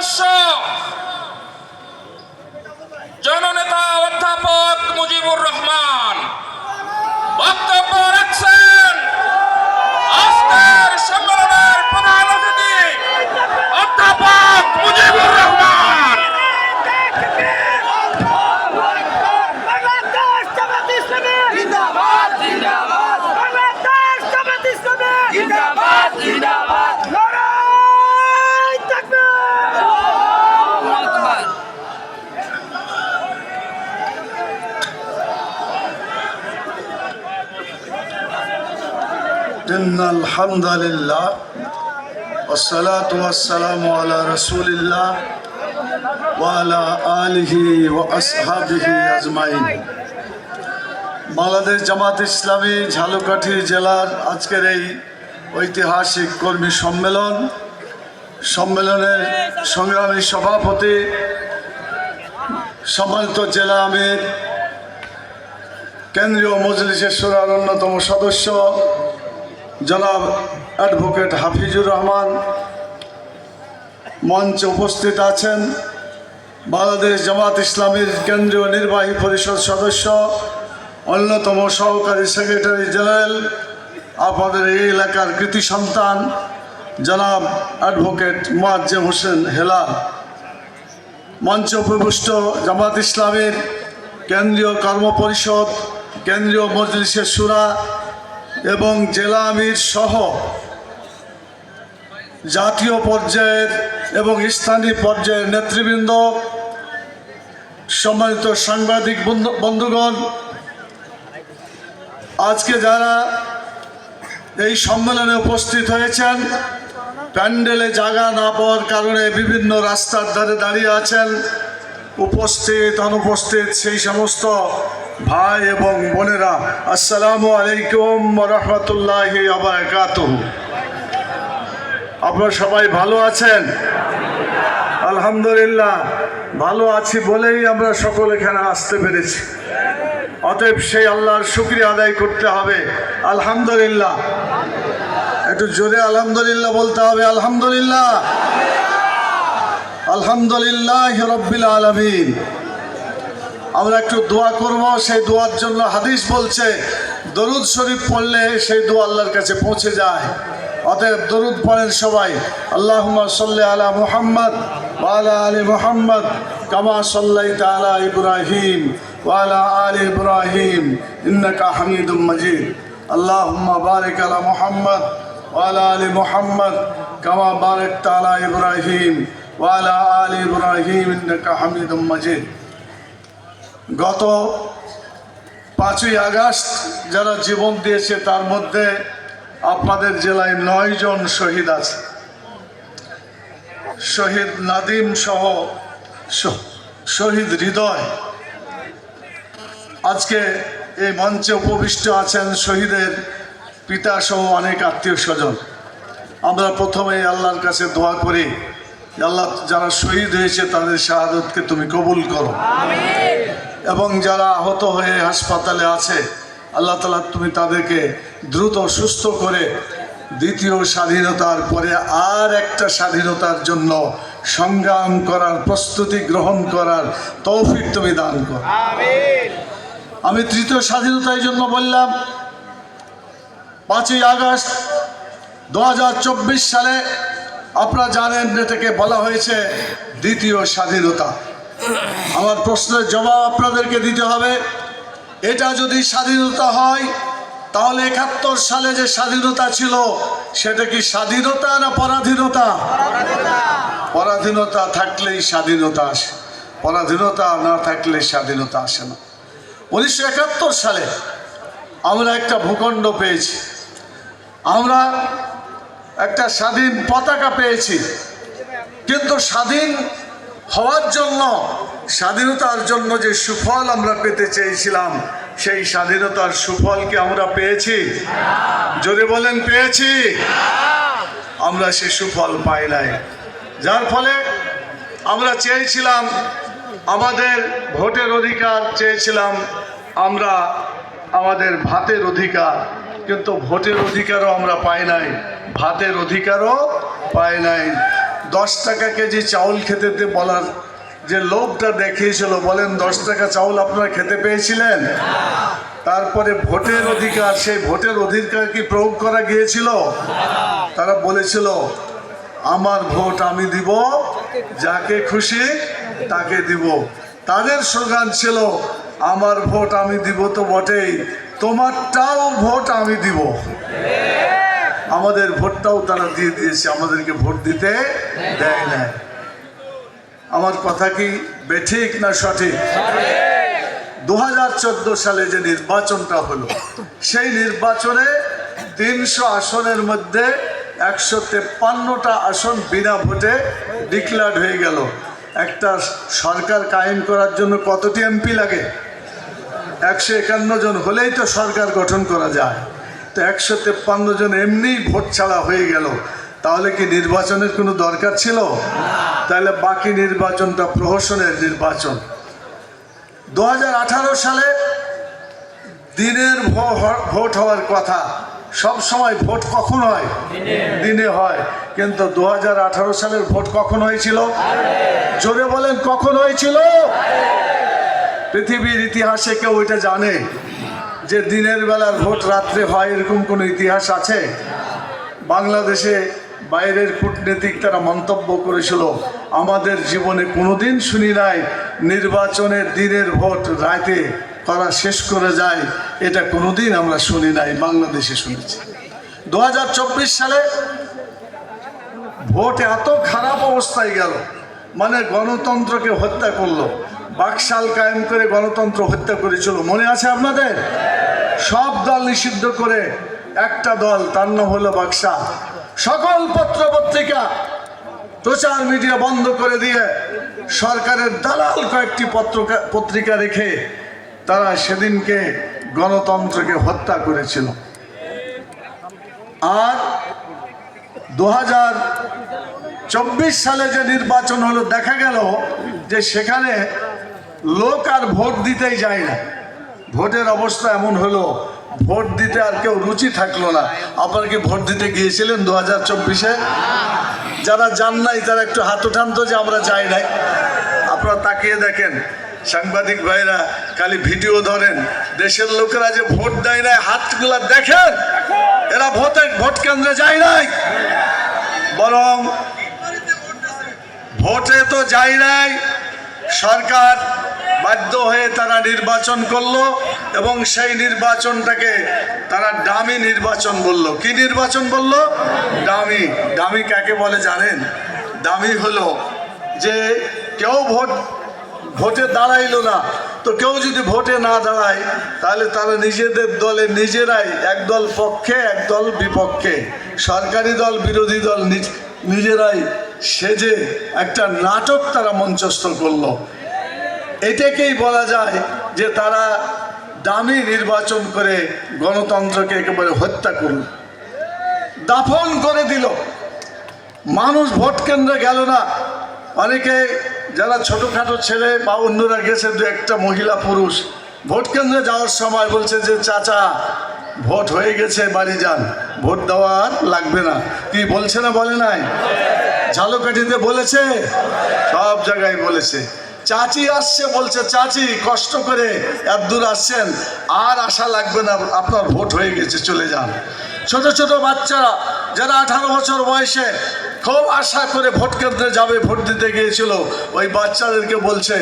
সদস্য জননেতা অধ্যাপক মুজিবুর রহমান বক্তব্য রাখছেন আজকের সম্মেলনের প্রধান অতিথি অধ্যাপক মুজিবুর রহমান বাংলাদেশ জামাত ইসলামী জিন্দাবাদ জিন্দাবাদ বাংলাদেশ জামাত ইসলামী জিন্দাবাদ জিন্দাবাদ লড়াই তাকবীর আল্লাহু আকবার إن الحمد لله والصلاة والسلام على رسول الله وعلى آله وأصحابه أجمعين বাংলাদেশ জামাত ইসলামী ঝালকাঠি জেলার আজকের এই ঐতিহাসিক কর্মী সম্মেলন সম্মেলনের সংগ্রামী সভাপতি সম্মানিত জেলা আমির কেন্দ্রীয় মজলিসের সুরার অন্যতম সদস্য জনাব অ্যাডভোকেট হাফিজুর রহমান মঞ্চে উপস্থিত আছেন বাংলাদেশ জামাত ইসলামীর কেন্দ্রীয় নির্বাহী পরিষদ সদস্য, অন্যতম সহকারী সেক্রেটারি জেনারেল, আপনাদের এই এলাকার কৃতি সন্তান, জনাব অ্যাডভোকেট মোয়াজ্জেম হোসেন হেলা মঞ্চ উপবিষ্ট জামাত ইসলামের কেন্দ্রীয় কর্মপরিষদ, কেন্দ্রীয় মজলিসের সুরা এবং জেলা আমির সহ জাতীয় পর্যায়ের এবং স্থানীয় পর্যায়ের নেতৃবৃন্দ, সম্মানিত সাংবাদিক বন্ধু- বন্ধুগণ, আজকে যারা এই সম্মেলনে উপস্থিত হয়েছেন, প্যান্ডেলে জায়গা না পাওয়ার কারণে বিভিন্ন রাস্তার ধারে দাঁড়িয়ে আছেন, উপস্থিত, অনুপস্থিত, সেই সমস্ত ভাই এবং বোনেরা, আসসালামু আলাইকুম রহমতুল্লাহ আবরাকাত আপনারা সবাই ভালো আছেন? আলহামদুলিল্লাহ, ভালো আছি বলেই আমরা সকল এখানে আসতে পেরেছি। অতএব সেই আল্লাহর শুক্রিয়া আদায় করতে হবে। আলহামদুলিল্লাহ। একটু জোরে আলহামদুলিল্লাহ বলতে হবে, আলহামদুলিল্লাহ। আলহামদুলিল্লাহ রব্বিল আলমিন। আমরা একটু দোয়া করব, সেই দোয়ার জন্য হাদিস বলছে, দরুদ শরীফ পড়লে সেই দোয়া আল্লাহর কাছে পৌঁছে যায়। অতএব দরুদ পড়েন সবাই। আল্লাহ সাল্লি আলা মুহাম্মদ ওয়ালা আলী মুহাম্মদ কামা সাল্লাই তালা ইব্রাহিম ওয়ালা আলী ইব্রাহিম ইন্নাকা হামিদুম মজিদ। আল্লাহুম্মা বারিক আলা মুহাম্মদ ওয়ালা আলী মুহাম্মদ কামা বারিক তালা ইব্রাহিম ওয়ালা আলী ইব্রাহিম ইন্নাকা হামিদুম মজিদ। গত পাঁচই আগস্ট যারা জীবন দিয়েছে, তার মধ্যে আপনাদের জেলায় নয় জন শহীদ আছে। শহীদ নাদিম সহ শহীদ হৃদয়। আজকে এই মঞ্চে উপবিষ্ট আছেন শহীদের পিতা সহ অনেক আত্মীয় স্বজন। আমরা প্রথমেই আল্লাহর কাছে দোয়া করি, আল্লাহ যারা শহীদ হয়েছে, তাদের শাহাদতকে তুমি কবুল করো। এবং যারা আহত হয়ে হাসপাতালে আছে আল্লাহ তালা তুমি তাদেরকে দ্রুত সুস্থ করে দ্বিতীয় স্বাধীনতার পরে আর একটা স্বাধীনতার জন্য সংগ্রাম করার প্রস্তুতি গ্রহণ করার তৌফিক তুমি দান করো। আমি তৃতীয় স্বাধীনতার জন্য বললাম পাঁচই আগস্ট দু হাজার চব্বিশ সালে আপনারা জানেন এটাকে বলা হয়েছে দ্বিতীয় স্বাধীনতা। আমার প্রশ্নের জবাব আপনাদেরকে দিতে হবে। এটা যদি স্বাধীনতা হয়, তাহলে একাত্তর সালে যে স্বাধীনতা ছিল, সেটা কি স্বাধীনতা না পরাধীনতা? পরাধীনতা থাকলেই স্বাধীনতা আসে, পরাধীনতা না থাকলে স্বাধীনতা আসে না। উনিশশো একাত্তর সালে আমরা একটা ভূখণ্ড পেয়েছি। আমরা একটা স্বাধীন পতাকা পেয়েছি। কিন্তু স্বাধীন হওয়ার জন্য, স্বাধীনতার জন্য যে সুফল আমরা পেতে চেয়েছিলাম, সেই স্বাধীনতার সুফলকে আমরা পেয়েছি? জোরে বলেন পেয়েছি, আমরা সে সুফল পাই নাই। যার ফলে আমরা চেয়েছিলাম, আমাদের ভোটের অধিকার চেয়েছিলাম, আমরা আমাদের ভাতের অধিকার, কিন্তু ভোটের অধিকারও আমরা পাই নাই, ভাতের অধিকারও পাই নাই। দশ টাকা কেজি চাউল খেতে বলার যে লোভটা দেখিয়েছিল, বলেন, দশ টাকা চাউল আপনারা খেতে পেয়েছিলেন? তারপরে ভোটের অধিকার, সেই ভোটের অধিকার কি প্রয়োগ করা গিয়েছিল? তারা বলেছিল, আমার ভোট আমি দিব, যাকে খুশি তাকে দিব। তাদের স্লোগান ছিল, আমার ভোট আমি দিব তো বটেই, তোমারটাও ভোট আমি দিব। আমাদের ভোটটাও তারা দিয়ে দিয়েছে, আমাদেরকে ভোট দিতে দেয় না আমার কথা কি বেঠিক না সঠিক? দু হাজার চোদ্দ সালে যে নির্বাচনটা হলো, সেই নির্বাচনে তিনশো আসনের মধ্যে একশো তেপ্পান্নটা আসন বিনা ভোটে ডিক্লেয়ার্ড হয়ে গেল। একটা সরকার কায়েম করার জন্য কতটি এমপি লাগে? একশো একান্ন জন হলেই তো সরকার গঠন করা যায়। তো একশো তেপ্পান্ন জন এমনিই ভোট ছাড়া হয়ে গেল। তাহলে কি নির্বাচনের কোনো দরকার ছিল? তাহলে বাকি নির্বাচনটা প্রহসনের নির্বাচন। দু হাজার আঠারো সালে দিনের ভোট হওয়ার কথা। সব সময় ভোট কখন হয়? দিনে হয়। কিন্তু দু হাজার আঠারো সালের ভোট কখন হয়েছিল? জোরে বলেন, কখন হয়েছিল? পৃথিবীর ইতিহাসে কেউ এটা জানে। যে দিনের বেলার ভোট রাত্রে হয়, এরকম কোনো ইতিহাস আছে? বাংলাদেশে বাইরের কূটনীতিক তারা মন্তব্য করেছিল, আমাদের জীবনে কোনোদিন শুনি নাই, নির্বাচনের দিনের ভোট রাতে তারা শেষ করে যায়, এটা কোনোদিন আমরা শুনি নাই, বাংলাদেশে শুনেছি। দু হাজার চব্বিশ সালে ভোট এত খারাপ অবস্থায় গেল মানে গণতন্ত্রকে হত্যা করল বাকশাল কায়েম করে গণতন্ত্র হত্যা করেছিল। মনে আছে আপনাদের? সব দল নিষিদ্ধ করে একটা দল, তার নাম হলো বাক্সা সকল পত্র পত্রিকা প্রচার মিডিয়া বন্ধ করে দিয়ে সরকারের দালাল কয়েকটি পত্রকা- পত্রিকা রেখে তারা সেদিনকে গণতন্ত্রকে হত্যা করেছিল। আর দু সালে যে নির্বাচন হলো, দেখা গেল যে সেখানে লোক আর ভোট দিতেই যায় না। ভোটের অবস্থা এমন হলো, ভোট দিতে আর কেউ রুচি থাকল না। আপনারা কি ভোট দিতে গিয়েছিলেন দু হাজার চব্বিশে? যারা যান নাই, তারা একটু হাত উঠান তো যে আমরা যাই নাই। আপনারা তাকিয়ে দেখেন, সাংবাদিক ভাইরা খালি ভিডিও ধরেন, দেশের লোকেরা যে ভোট দেয় নাই, হাতগুলা দেখেন, এরা ভোটে, ভোট কেন্দ্রে যায় নাই। বরং ভোটে তো যায় নাই, সরকার বাধ্য হয়ে তারা নির্বাচন করল এবং সেই নির্বাচনটাকে তারা ডামি নির্বাচন বলল। কি নির্বাচন বলল? ডামি। ডামি কাকে বলে জানেন? দামি হলো যে কেউ ভোট, ভোটে দাঁড়াইলো না। তো কেউ যদি ভোটে না দাঁড়ায়, তাহলে তারা নিজেদের দলে নিজেরাই একদল পক্ষে একদল বিপক্ষে। সরকারি দল, বিরোধী দল নিজ- নিজেরাই সেজে একটা নাটক তারা মঞ্চস্থ করল। এটাকেই বলা যায় যে তারা দামি নির্বাচন করে গণতন্ত্রকে একেবারে হত্যা করল। দাফন করে দিল। মানুষ ভোট কেন্দ্রে গেল না। অনেকে যারা ছোটোখাটো ছেলে বা অন্যরা গেছে, দু একটা মহিলা পুরুষ, ভোট কেন্দ্রে যাওয়ার সময় বলছে যে, চাচা, ভোট হয়ে গেছে, বাড়ি যান। ভোট দেওয়া আর লাগবে না। কি বলছে না বলে নাই? ঝালকাঠিতে বলেছে? সব জায়গায় বলেছে। চাচি আসছে বলছে, চাচি, কষ্ট করে এত দূর আসছেন। আর আশা লাগবে না, আপনার ভোট হয়ে গেছে, চলে যান। ছোট ছোট বাচ্চারা যারা আঠারো বছর বয়সে খুব আশা করে ভোট কেন্দ্রে যাবে, ভোট দিতে গিয়েছিল, ওই বাচ্চাদেরকে বলছে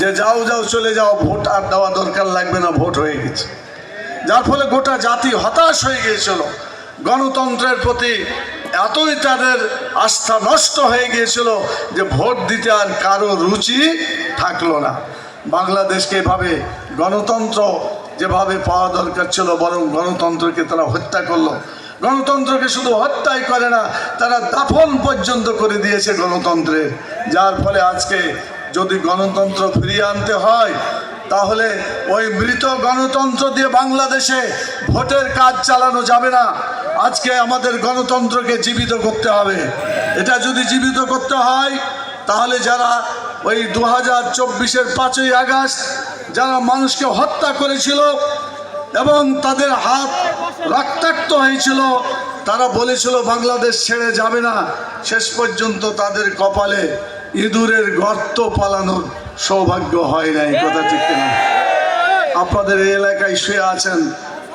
যে, যাও যাও, চলে যাও, ভোট আর দেওয়া দরকার লাগবে না, ভোট হয়ে গেছে। যার ফলে গোটা জাতি হতাশ হয়ে গিয়েছিল। গণতন্ত্রের প্রতি এতই তাদের আস্থা নষ্ট হয়ে গিয়েছিল যে ভোট দিতে আর কারও রুচি থাকল না। বাংলাদেশকে এভাবে গণতন্ত্র যেভাবে পাওয়া দরকার ছিল, বরং গণতন্ত্রকে তারা হত্যা করল। গণতন্ত্রকে শুধু হত্যাই করে না, তারা দাফন পর্যন্ত করে দিয়েছে গণতন্ত্রের যার ফলে আজকে যদি গণতন্ত্র ফিরিয়ে আনতে হয়, তাহলে ওই মৃত গণতন্ত্র দিয়ে বাংলাদেশে ভোটের কাজ চালানো যাবে না। আজকে আমাদের গণতন্ত্রকে জীবিত করতে হবে। এটা যদি জীবিত করতে হয়, তাহলে যারা ওই দু হাজার চব্বিশের পাঁচই আগস্ট যারা মানুষকে হত্যা করেছিল এবং তাদের হাত রক্তাক্ত হয়েছিল, তারা বলেছিল, বাংলাদেশ ছেড়ে যাবে না। শেষ পর্যন্ত তাদের কপালে ইঁদুরের গর্ত পালানোর সৌভাগ্য হয় নাই। কথা ঠিক আপনাদের এই এলাকায় শুয়ে আছেন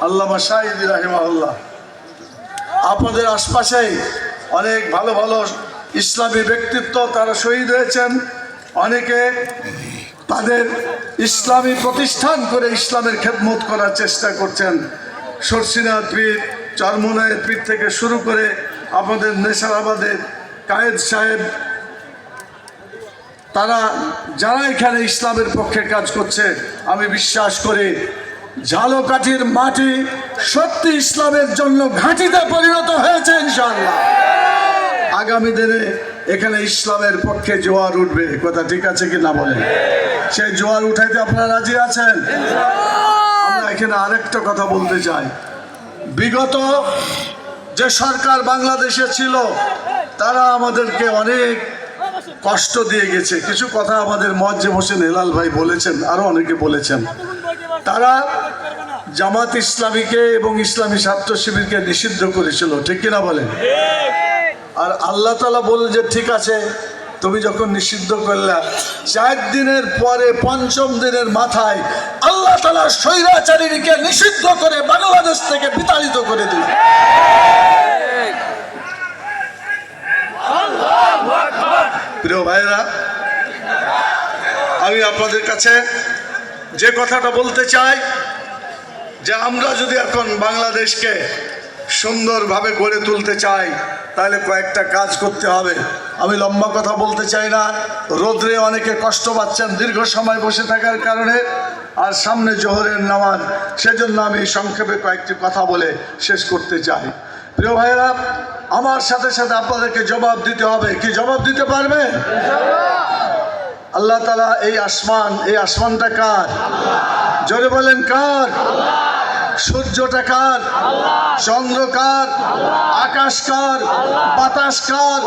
আল্লামা শাহিদ রাহিমাহুল্লাহ। আপনাদের আশপাশে অনেক ভালো ভালো ইসলামী ব্যক্তিত্ব তারা শহীদ হয়েছেন। অনেকে তাদের ইসলামী প্রতিষ্ঠান করে ইসলামের খেদমত করার চেষ্টা করছেন। সরসিনাথ পীর চরমনায়ের পীর থেকে শুরু করে আমাদের নেশারাবাদের কায়েদ সাহেব, তারা যারা এখানে ইসলামের পক্ষে কাজ করছে, আমি বিশ্বাস করি ঝালকাঠির মাটি সত্যি ইসলামের জন্য ঘাঁটিতে পরিণত হয়েছে, ইনশাআল্লাহ। আগামী দিনে এখানে ইসলামের পক্ষে জোয়ার উঠবে কথা ঠিক আছে কি না বলেন? সেই জোয়ার উঠাইতে আপনারা রাজি আছেন? আমরা এখানে আরেকটা কথা বলতে চাই। বিগত যে সরকার বাংলাদেশে ছিল, তারা আমাদেরকে অনেক কষ্ট দিয়ে গেছে। কিছু কথা আমাদের মজ্জে হোসেন হেলাল ভাই বলেছেন, আরও অনেকে বলেছেন। তারা জামাত ইসলামীকে এবং ইসলামী ছাত্র শিবিরকে নিষিদ্ধ করেছিল ঠিক কিনা বলেন? আর আল্লাহ তালা বলল যে ঠিক আছে তুমি যখন নিষিদ্ধ করলা চার দিনের পরে পঞ্চম দিনের মাথায় আল্লাহ তালা স্বৈরাচারীকে নিষিদ্ধ করে বাংলাদেশ থেকে বিতাড়িত করে দিল। প্রিয় ভাইরা আমি আপনাদের কাছে যে কথাটা বলতে চাই, যে আমরা যদি এখন বাংলাদেশকে সুন্দরভাবে গড়ে তুলতে চাই, তাহলে কয়েকটা কাজ করতে হবে। আমি লম্বা কথা বলতে চাই না। রোদ্রে অনেকে কষ্ট পাচ্ছেন দীর্ঘ সময় বসে থাকার কারণে, আর সামনে জোহরের নামাজ, সেজন্য আমি সংক্ষেপে কয়েকটি কথা বলে শেষ করতে চাই। প্রিয় ভাইয়েরা, আমার সাথে সাথে আপনাদেরকে জবাব দিতে হবে। কি জবাব দিতে পারবে আল্লাহ তালা এই আসমান এই আসমানটা কার? জোরে বলেন কার? সূর্যটা কার? চন্দ্র কার? আকাশ কার? বাতাস কার?